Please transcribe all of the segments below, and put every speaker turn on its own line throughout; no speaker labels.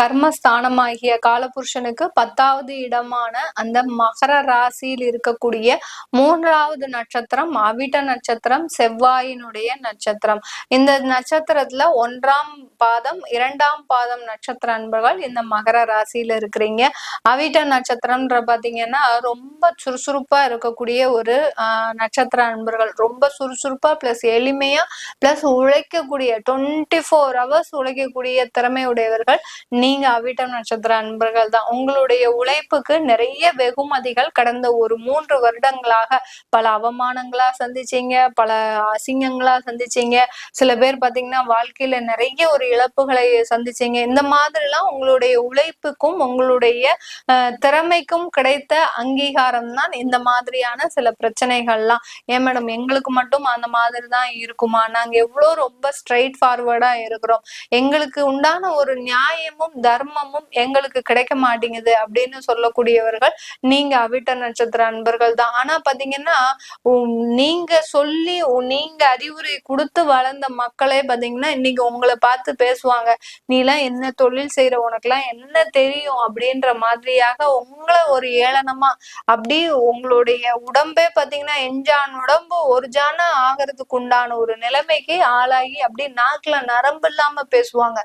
கர்மஸ்தானமாகிய காலபுருஷனுக்கு பத்தாவது இடமான அந்த மகர ராசியில் இருக்கக்கூடிய மூன்றாவது நட்சத்திரம் அவிட்ட நட்சத்திரம் செவ்வாயினுடைய நட்சத்திரம். இந்த நட்சத்திரத்துல ஒன்றாம் பாதம் இரண்டாம் பாதம் நட்சத்திர அன்பர்கள் இந்த மகர ராசியில இருக்கிறீங்க. அவிட்ட நட்சத்திரம்ன்ற பாத்தீங்கன்னா ரொம்ப சுறுசுறுப்பா இருக்கக்கூடிய ஒரு ஆஹ் நட்சத்திர அன்பர்கள். ரொம்ப சுறுசுறுப்பா பிளஸ் எளிமையா பிளஸ் உழைக்கக்கூடிய டுவெண்ட்டி ஃபோர் ஹவர்ஸ் உழைக்கக்கூடிய திறமை உடையவர்கள் நீங்க அவிட்டம் நட்சத்திர அன்பர்கள் தான். உங்களுடைய உழைப்புக்கு நிறைய வெகுமதிகள் கடந்த ஒரு மூன்று வருடங்களாக பல அவமானங்களா சந்திச்சீங்க பல அசிங்கங்களா சந்திச்சீங்க. சில பேர் பாத்தீங்கன்னா வாழ்க்கையில நிறைய ஒரு இழப்புகளை சந்திச்சீங்க. இந்த மாதிரிலாம் உங்களுடைய உழைப்புக்கும் உங்களுடைய திறமைக்கும் கிடைத்த அங்கீகாரம் தான் இந்த மாதிரியான சில பிரச்சனைகள்லாம். ஏன் மேடம்? எங்களுக்கு மட்டும் அந்த மாதிரி தான் இருக்குமா? நாங்க எவ்வளவு ரொம்ப ஸ்ட்ரைட் ஃபார்வர்டா இருக்கிறோம். எங்களுக்கு உண்டான ஒரு நியாயமும் தர்மமும் எங்களுக்கு கிடைக்க மாட்டேங்குது அப்படின்னு சொல்லக்கூடியவர்கள் நீங்க அவிட்ட நட்சத்திர அன்பர்கள் தான். ஆனா பாத்தீங்கன்னா உம், நீங்க சொல்லி நீங்க அறிவுரை கொடுத்து வளர்ந்த மக்களே பாத்தீங்கன்னா இன்னைக்கு உங்களை பார்த்து பேசுவாங்க. நீலாம் என்ன தொழில் செய்யற உனக்கெல்லாம் என்ன தெரியும்? அப்படின்ற மாதிரியாக உங்களை ஒரு ஏளனமா அப்படி உங்களுடைய உடம்பே பாத்தீங்கன்னா எஞ்சான் உடம்பு ஒரு ஜான ஆகிறதுக்கு உண்டான ஒரு நிலைமைக்கு ஆளாகி அப்படி நாக்குல நரம்பு இல்லாம பேசுவாங்க.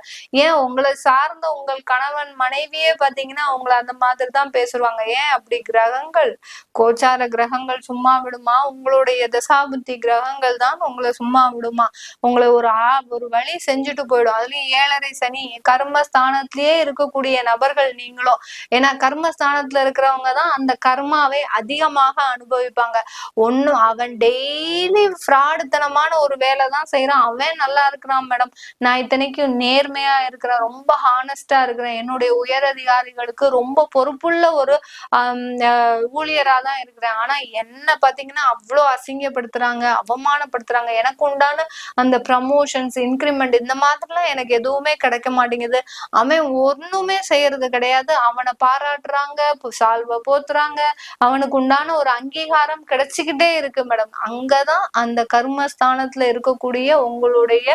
ஏன்? உங்களை சார்ந்த உங்கள் கணவன் மனைவியே பாத்தீங்கன்னா அவங்கள அந்த மாதிரி தான் பேசுவாங்க. ஏன்? அப்படி கிரகங்கள் கோச்சார கிரகங்கள் சும்மா விடுமா? உங்களுடைய தசாபுத்தி கிரகங்கள் தான் உங்களை சும்மா விடுமா? உங்களை ஒரு ஆ ஒரு வழி செஞ்சுட்டு போயிடும். அதுலயும் ஏழரை சனி கர்மஸ்தானத்திலேயே இருக்கக்கூடிய நபர்கள் நீங்களும். ஏன்னா கர்மஸ்தானத்துல இருக்கிறவங்க தான் அந்த கர்மாவை அதிகமாக அனுபவிப்பாங்க. ஒண்ணு அவன் டெய்லி ஃப்ராடுத்தனமான ஒரு வேலை தான் செய்யறான் அவன் நல்லா இருக்கிறான் மேடம். நான் இத்தனைக்கும் நேர்மையா இருக்கிறேன். ரொம்ப ஹானஸ் இருக்கிறேன் என்னுடைய உயர் அதிகாரிகளுக்கு ரொம்ப பொறுப்புள்ள ஒரு ஊழியரா தான் இருக்கிறேன். ஆனா என்ன பாத்தீங்கன்னா அவ்வளோ அசிங்கப்படுத்துறாங்க அவமானப்படுத்துறாங்க. எனக்கு உண்டான அந்த ப்ரமோஷன்ஸ் இன்க்ரிமெண்ட் இந்த மாதிரிலாம் எனக்கு எதுவுமே கிடைக்க மாட்டேங்குது. அவன் ஒண்ணுமே செய்யறது கிடையாது. அவனை பாராட்டுறாங்க சால்வை போத்துறாங்க. அவனுக்கு உண்டான ஒரு அங்கீகாரம் கிடைச்சுக்கிட்டே இருக்கு மேடம். அங்கதான் அந்த கர்மஸ்தானத்துல இருக்கக்கூடிய உங்களுடைய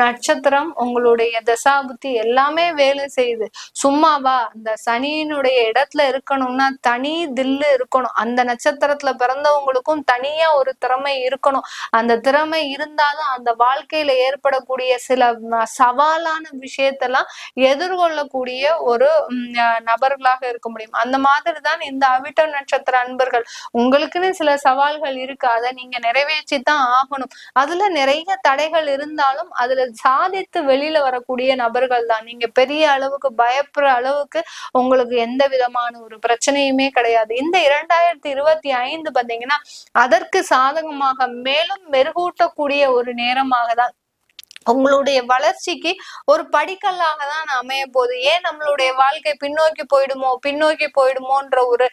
நட்சத்திரம் உங்களுடைய தசாபுத்தி எல்லாமே வேலை செய்யுது. சும்மாவா அந்த சனியினுடைய இடத்துல இருக்கணும்னா தனி தில்லு இருக்கணும். அந்த நட்சத்திரத்துல பிறந்தவங்களுக்கும் தனியா ஒரு திறமை இருக்கணும். அந்த திறமை இருந்தாலும் அந்த வாழ்க்கையில ஏற்படக்கூடிய சில சவாலான விஷயத்தெல்லாம் எதிர்கொள்ளக்கூடிய ஒரு நபர்களாக இருக்க முடியும். அந்த மாதிரி தான் இந்த அவிட்ட நட்சத்திர அன்பர்கள். உங்களுக்குன்னு சில சவால்கள் இருக்கு. அதை நீங்க நிறைவேற்றி தான் ஆகணும். அதுல நிறைய தடைகள் இருந்தாலும் அதுல சாதித்து வெளியில வரக்கூடிய நபர்கள் தான் நீங்க பெரிய அளவுக்கு பயப்படுற அளவுக்கு உங்களுக்கு எந்த விதமான ஒரு பிரச்சனையுமே கிடையாது. இந்த இரண்டாயிரத்தி இருபத்தி ஐந்து பாத்தீங்கன்னா அதற்கு சாதகமாக மேலும் மெருகூட்டக்கூடிய ஒரு நேரமாக தான் உங்களுடைய வளர்ச்சிக்கு ஒரு படிக்கல்லாக தான் அமைய போகுது. ஏன் நம்மளுடைய வாழ்க்கை பின்னோக்கி போயிடுமோ பின்னோக்கி போயிடுமோன்ற ஒரு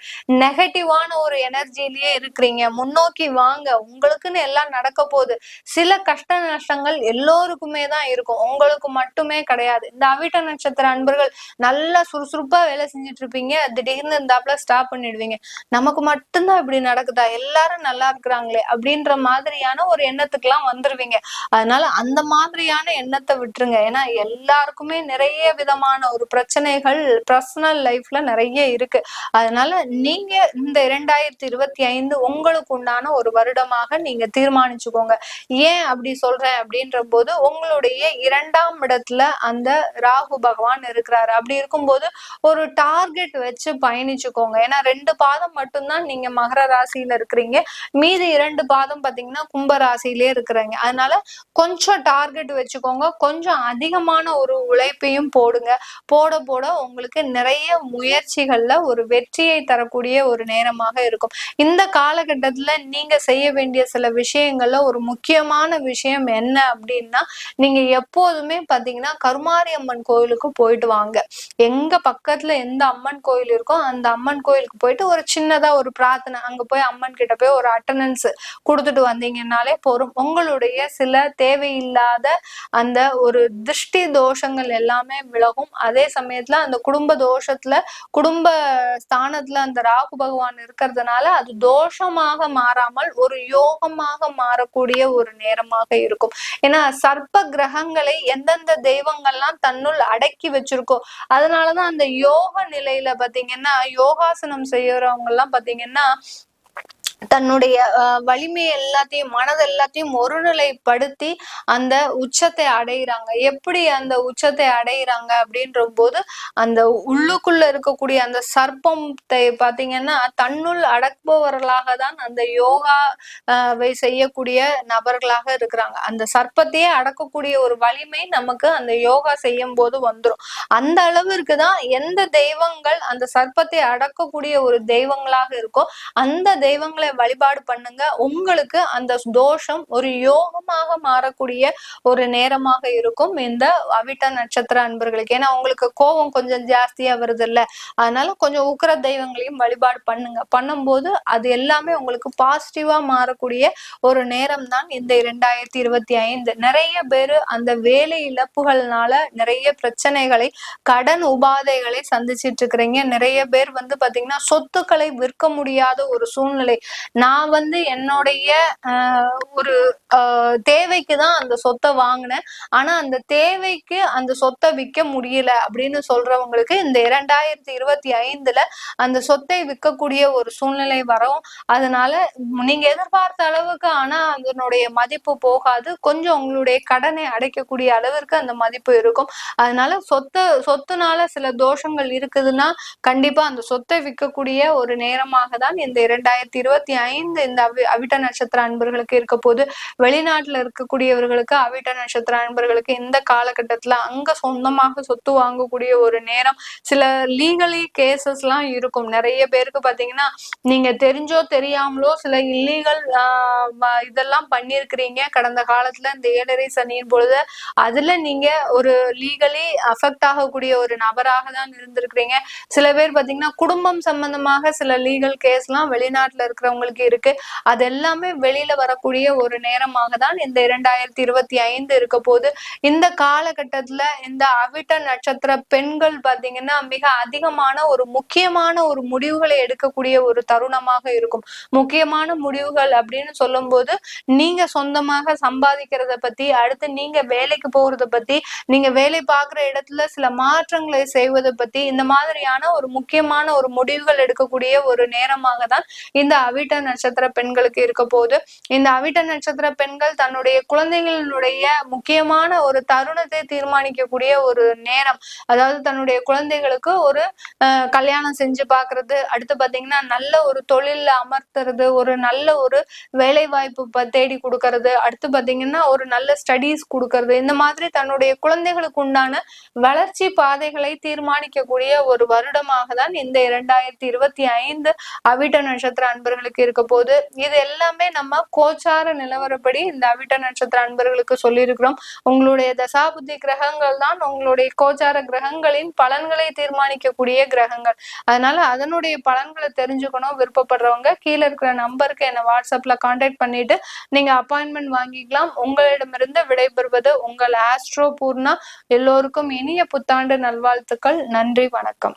நெகட்டிவான ஒரு எனர்ஜிலேயே இருக்கிறீங்க. முன்னோக்கி வாங்க. உங்களுக்குன்னு எல்லாம் நடக்க போகுது. சில கஷ்ட நஷ்டங்கள் எல்லோருக்குமே தான் இருக்கும். உங்களுக்கு மட்டுமே கிடையாது. இந்த அவிட்ட நட்சத்திர அன்பர்கள் நல்லா சுறுசுறுப்பா வேலை செஞ்சுட்டு இருப்பீங்க. திடீர்னு இருந்தாப்புல ஸ்டாப் பண்ணிடுவீங்க. நமக்கு மட்டும்தான் இப்படி நடக்குதா? எல்லாரும் நல்லா இருக்கிறாங்களே அப்படின்ற மாதிரியான ஒரு எண்ணத்துக்குலாம் வந்துருவீங்க. அதனால அந்த மாதிரி மாதிரியான எண்ணத்தை விட்டுருங்க. ஏன்னா எல்லாருக்குமே நிறைய விதமான ஒரு பிரச்சனைகள் பர்சனல் லைஃப்ல நிறைய இருக்கு. அதனால நீங்க இந்த இரண்டாயிரத்தி இருபத்தி ஐந்து உங்களுக்கு உண்டான ஒரு வருடமாக நீங்க தீர்மானிச்சுக்கோங்க. ஏன் அப்படி சொல்றேன் அப்படின்ற போது உங்களுடைய இரண்டாம் இடத்துல அந்த ராகு பகவான் இருக்கிறாரு. அப்படி இருக்கும்போது ஒரு டார்கெட் வச்சு பயணிச்சுக்கோங்க. ஏன்னா ரெண்டு பாதம் மட்டும்தான் நீங்க மகர ராசியில இருக்கிறீங்க. மீதி இரண்டு பாதம் பாத்தீங்கன்னா கும்ப ராசியிலே இருக்கிறீங்க. அதனால கொஞ்சம் டார்கெட் வச்சுக்கோங்க. கொஞ்சம் அதிகமான ஒரு உழைப்பையும் போடுங்க. போட போட உங்களுக்கு நிறைய முயற்சிகள்ல ஒரு வெற்றியை தரக்கூடிய ஒரு நேரமாக இருக்கும். இந்த காலகட்டத்துல நீங்க செய்ய வேண்டிய சில விஷயங்கள்ல ஒரு முக்கியமான விஷயம் என்ன அப்படின்னா நீங்க எப்போதுமே பாத்தீங்கன்னா கருமாரி அம்மன் கோயிலுக்கு போயிட்டு வாங்க. எங்க பக்கத்துல எந்த அம்மன் கோயில் இருக்கோ அந்த அம்மன் கோயிலுக்கு போயிட்டு ஒரு சின்னதா ஒரு பிரார்த்தனை அங்க போய் அம்மன் கிட்ட போய் ஒரு அட்டண்டன்ஸ் கொடுத்துட்டு வந்தீங்கன்னாலே போதும். உங்களுடைய சில தேவையில்லாத அந்த ஒரு திருஷ்டி தோஷங்கள் எல்லாமே விலகும். அதே சமயத்துல அந்த குடும்ப தோஷத்துல குடும்ப ஸ்தானத்துல அந்த ராகு பகவான் இருக்கிறதுனால அது தோஷமாக மாறாமல் ஒரு யோகமாக மாறக்கூடிய ஒரு நேரமாக இருக்கும். ஏன்னா சர்ப்ப கிரகங்களை எந்தெந்த தெய்வங்கள்லாம் தன்னுள் அடக்கி வச்சிருக்கோ அதனாலதான் அந்த யோக நிலையில பாத்தீங்கன்னா யோகாசனம் செய்யறவங்க எல்லாம் பாத்தீங்கன்னா தன்னுடைய வலிமை எல்லாத்தையும் மனது எல்லாத்தையும் ஒருநிலைப்படுத்தி அந்த உச்சத்தை அடையிறாங்க. எப்படி அந்த உச்சத்தை அடையிறாங்க அப்படின்ற போது அந்த உள்ளுக்குள்ள இருக்கக்கூடிய அந்த சர்ப்பத்தை பாத்தீங்கன்னா தன்னுள் அடக்குபவர்களாக தான் அந்த யோகா செய்யக்கூடிய நபர்களாக இருக்கிறாங்க. அந்த சர்ப்பத்தையே அடக்கக்கூடிய ஒரு வலிமை நமக்கு அந்த யோகா செய்யும் போது வந்துடும் அந்த அளவிற்கு தான் எந்த தெய்வங்கள் அந்த சர்ப்பத்தை அடக்கக்கூடிய ஒரு தெய்வங்களாக இருக்கோ அந்த தெய்வங்களை வழிபாடு பண்ணுங்க. உங்களுக்கு அந்த தோஷம் ஒரு யோகமாக மாறக்கூடிய ஒரு நேரமாக இருக்கும். இந்த அவிட்ட நட்சத்திர அன்பர்களுக்கு. ஏன்னா அவங்களுக்கு கோபம் கொஞ்சம் ஜாஸ்தியா வருது இல்ல அதனால கொஞ்சம் உக்கர தெய்வங்களையும் வழிபாடு பண்ணுங்க. பண்ணும்போது அது எல்லாமே உங்களுக்கு பாசிட்டிவா மாறக்கூடிய ஒரு நேரம் தான் இந்த இரண்டாயிரத்தி இருபத்தி ஐந்து. நிறைய பேரு அந்த வேலை இழப்புகள்னால நிறைய பிரச்சனைகளை கடன் உபாதைகளை சந்திச்சிட்டு இருக்கிறீங்க. நிறைய பேர் வந்து பாத்தீங்கன்னா சொத்துக்களை விற்க முடியாத ஒரு சூழ்நிலை. நான் வந்து என்னுடைய ஒரு தேவைக்கு தான் அந்த சொத்தை வாங்கினேன். ஆனா அந்த தேவைக்கு அந்த சொத்தை விற்க முடியல அப்படின்னு சொல்றவங்களுக்கு இந்த இரண்டாயிரத்தி இருபத்தி ஐந்துல அந்த சொத்தை விற்கக்கூடிய ஒரு சூழ்நிலை வரும். அதனால நீங்க எதிர்பார்த்த அளவுக்கு ஆனா அதனுடைய மதிப்பு போகாது. கொஞ்சம் உங்களுடைய கடனை அடைக்கக்கூடிய அளவிற்கு அந்த மதிப்பு இருக்கும். அதனால சொத்து சொத்துனால சில தோஷங்கள் இருக்குதுன்னா கண்டிப்பா அந்த சொத்தை விற்கக்கூடிய ஒரு நேரமாக தான் இந்த இரண்டாயிரத்தி இருபத்தி ஐந்து இந்த அவிட்ட நட்சத்திர அன்பர்களுக்கு இருக்க போது வெளிநாட்டுல இருக்கக்கூடியவர்களுக்கு அவிட்ட நட்சத்திர அன்பர்களுக்கு இந்த காலகட்டத்துல அங்க சொந்தமாக சொத்து வாங்கக்கூடிய ஒரு நேரம். சில லீகலி கேசஸ் எல்லாம் இருக்கும். நிறைய பேருக்கு பாத்தீங்கன்னா நீங்க தெரிஞ்சோ தெரியாமலோ சில இல்லீகல் இதெல்லாம் பண்ணிருக்கிறீங்க. கடந்த காலத்துல இந்த ஏழரை சனியின் பொழுது அதுல நீங்க ஒரு லீகலி அஃபெக்ட் ஆகக்கூடிய ஒரு நபராக தான் இருந்திருக்கிறீங்க. சில பேர் பாத்தீங்கன்னா குடும்பம் சம்பந்தமாக சில லீகல் கேஸ் எல்லாம் வெளிநாட்டுல இருக்கிறவங்களுக்கு இருக்கு. அது எல்லாமே வெளியில வரக்கூடிய ஒரு நேரம் நேரமாக தான் இந்த இரண்டாயிரத்தி இருபத்தி ஐந்து இருக்க போது இந்த காலகட்டத்துல இந்த அவிட்ட நட்சத்திர பெண்கள் பாத்தீங்கன்னா மிக அதிகமான ஒரு முக்கியமான ஒரு முடிவுகளை எடுக்கக்கூடிய ஒரு தருணமாக இருக்கும். முக்கியமான முடிவுகள் அப்படின்னு சொல்லும் போது நீங்க சொந்தமாக சம்பாதிக்கிறத பத்தி அடுத்து நீங்க வேலைக்கு போறத பத்தி நீங்க வேலை பார்க்குற இடத்துல சில மாற்றங்களை செய்வதை பத்தி இந்த மாதிரியான ஒரு முக்கியமான ஒரு முடிவுகள் எடுக்கக்கூடிய ஒரு நேரமாக தான் இந்த அவிட்ட நட்சத்திர பெண்களுக்கு இருக்க போது இந்த அவிட்ட நட்சத்திர பெண்கள் தன்னுடைய குழந்தைகளுடைய முக்கியமான ஒரு தருணத்தை தீர்மானிக்கக்கூடிய ஒரு நேரம். அதாவது தன்னுடைய குழந்தைகளுக்கு ஒரு கல்யாணம் செஞ்சு பாக்குறது அடுத்து பாத்தீங்கன்னா நல்ல ஒரு தொழில அமர்த்துறது ஒரு நல்ல ஒரு வேலை வாய்ப்பு தேடி கொடுக்கறது அடுத்து பாத்தீங்கன்னா ஒரு நல்ல ஸ்டடீஸ் கொடுக்கறது இந்த மாதிரி தன்னுடைய குழந்தைகளுக்கு உண்டான வளர்ச்சி பாதைகளை தீர்மானிக்கக்கூடிய ஒரு வருடமாக தான் இந்த இரண்டாயிரத்தி இருபத்தி ஐந்து அவிட்ட நட்சத்திர அன்பர்களுக்கு இருக்க போது. இது எல்லாமே நம்ம கோச்சார நிலவரப்படி இந்த அவிட்ட நட்சத்திர அன்பர்களுக்கு சொல்லியிருக்கிறோம். உங்களுடைய தசாபுத்தி கிரகங்கள் தான் உங்களுடைய கோச்சார கிரகங்களின் பலன்களை தீர்மானிக்கக்கூடிய கிரகங்கள். அதனால அதனுடைய பலன்களை தெரிஞ்சுக்கணும் விருப்பப்படுறவங்க கீழே இருக்கிற நம்பருக்கு என்ன வாட்ஸ்அப்ல கான்டாக்ட் பண்ணிட்டு நீங்க அப்பாயின்மெண்ட் வாங்கிக்கலாம். உங்களிடமிருந்து விடைபெறுவது உங்கள் ஆஸ்ட்ரோ பூர்ணா எல்லோருக்கும் இனிய புத்தாண்டு நல்வாழ்த்துக்கள். நன்றி வணக்கம்.